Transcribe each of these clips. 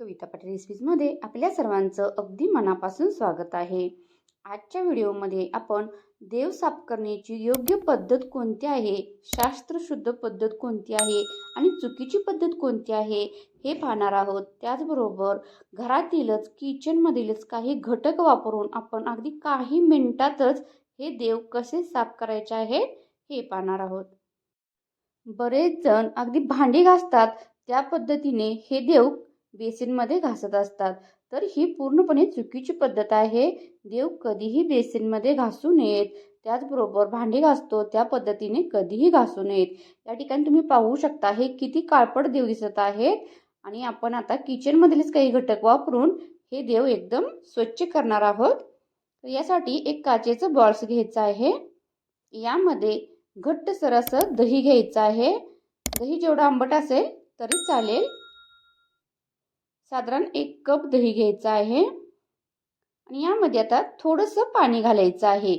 कविता पाटील रेसिपीजमध्ये आपल्या सर्वांचं अगदी मनापासून स्वागत आहे. आजच्या व्हिडिओमध्ये आपण देव साफ करण्याची योग्य पद्धत कोणती आहे? शास्त्रशुद्ध पद्धत कोणती आहे? आणि चुकीची पद्धत कोणती आहे? हे पाहणार आहोत. त्याचबरोबर घरातीलच किचनमधीलच काही घटक वापरून आपण अगदी काही मिनिटातच हे देव कसे साफ करायचे आहे हे पाहणार आहोत. बरेच जण अगदी भांडी घासतात. त्या पद्धतीने हे देव बेसिनमध्ये घासत असतात. तर ही पूर्णपणे चुकीची पद्धत आहे. देव कधीही बेसिनमध्ये घासू नयेत. त्याचबरोबर भांडी घासतो त्या पद्धतीने कधीही घासू नयेत. या ठिकाणी तुम्ही पाहू शकता हे किती काळपट देव दिसत आहे आणि आपण आता किचनमधीलच काही घटक वापरून हे देव एकदम स्वच्छ करणार आहोत. तर यासाठी एक काचेचं बॉल्स घ्यायचं आहे. यामध्ये घट्टसर सरसं दही घ्यायचं आहे. दही जेवढं आंबट असेल तरी चालेल. साधारण एक कप दही घ्यायचं आहे. आणि यामध्ये आता थोडंसं पाणी घालायचं आहे.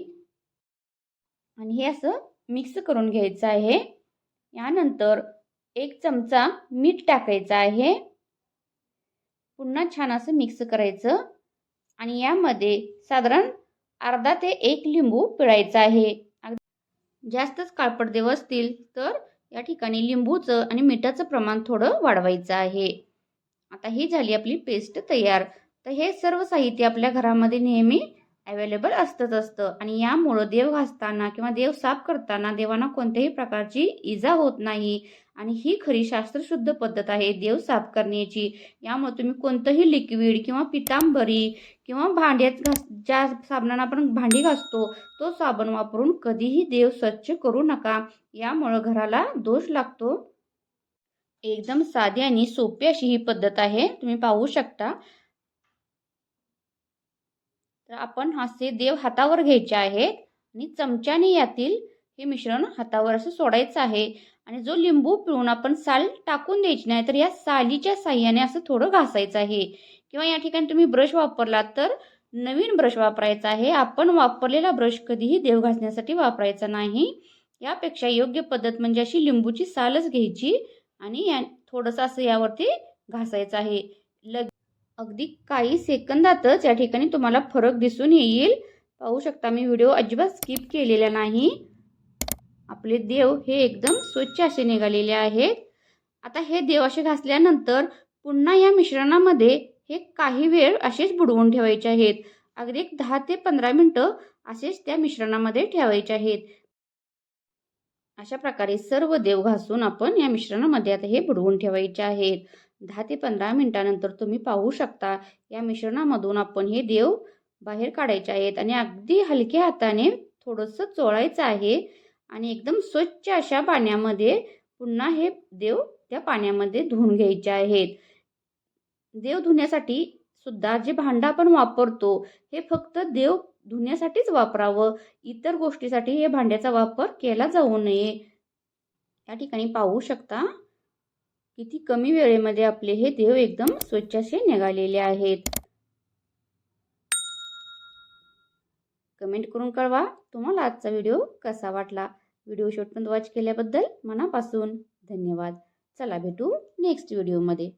आणि हे असं मिक्स करून घ्यायचं आहे. यानंतर एक चमचा मीठ टाकायचं आहे. पुन्हा छान असं मिक्स करायचं. आणि यामध्ये साधारण अर्धा ते एक लिंबू पिळायचा आहे. जास्तच काळपट देव असतील तर या ठिकाणी लिंबूचं आणि मिठाचं प्रमाण थोडं वाढवायचं आहे. आता ही झाली आपली पेस्ट तयार. तर हे सर्व साहित्य आपल्या घरामध्ये नेहमी अवेलेबल असतंच असतं. आणि यामुळं देव घासताना किंवा देव साफ करताना देवांना कोणत्याही प्रकारची इजा होत नाही. आणि ही खरी शास्त्रशुद्ध पद्धत आहे देव साफ करण्याची. यामुळे तुम्ही कोणतंही लिक्विड किंवा पितांबरी किंवा भांड्यात घास ज्या साबणानं आपण भांडी घासतो तो साबण वापरून कधीही देव स्वच्छ करू नका. यामुळं घराला दोष लागतो. एकदम साधी आणि सोपी अशी ही पद्धत आहे. तुम्ही पाहू शकता. तर आपण असे देव हातावर घ्यायचे आहेत आणि चमच्याने यातील हे मिश्रण हातावर असं सोडायचं आहे. आणि जो लिंबू पिळून आपण साल टाकून द्यायची नाही तर या सालीच्या साह्याने असं थोडं घासायचं आहे. किंवा या ठिकाणी तुम्ही ब्रश वापरला तर नवीन ब्रश वापरायचा आहे. आपण वापरलेला ब्रश कधीही देव घासण्यासाठी वापरायचा नाही. यापेक्षा योग्य पद्धत म्हणजे अशी लिंबूची सालच घ्यायची. आणि या थोडंसं असं यावरती घासायचं आहे. लग अगदी काही सेकंदातच या ठिकाणी तुम्हाला फरक दिसून येईल. पाहू शकता मी व्हिडिओ अजिबात स्किप केलेला नाही. आपले देव हे एकदम स्वच्छ असे निघालेले आहेत. आता हे देव असे घासल्यानंतर पुन्हा या मिश्रणामध्ये हे काही वेळ असेच बुडवून ठेवायचे आहेत. अगदी एक दहा ते पंधरा मिनटं असेच त्या मिश्रणामध्ये ठेवायचे आहेत. अशा प्रकारे सर्व देव घासून आपण या मिश्रणामध्ये आता हे बुडवून ठेवायचे आहेत. दहा ते पंधरा मिनटानंतर तुम्ही पाहू शकता या मिश्रणामधून आपण हे देव बाहेर काढायचे आहेत आणि अगदी हलक्या हाताने थोडंसं चोळायचं आहे आणि एकदम स्वच्छ अशा पाण्यामध्ये पुन्हा हे देव त्या पाण्यामध्ये धुवून घ्यायचे आहेत. देव धुण्यासाठी सुद्धा जे भांडं आपण वापरतो हे फक्त देव धुण्यासाठीच वापरावं. इतर गोष्टीसाठी हे भांड्याचा वापर केला जाऊ नये. या ठिकाणी पाहू शकता किती कमी वेळेमध्ये आपले हे देव एकदम स्वच्छ असे निघालेले आहेत. कमेंट करून कळवा तुम्हाला आजचा व्हिडिओ कसा वाटला? व्हिडिओ शेवटपर्यंत वॉच केल्याबद्दल मनापासून धन्यवाद. चला भेटू नेक्स्ट व्हिडिओमध्ये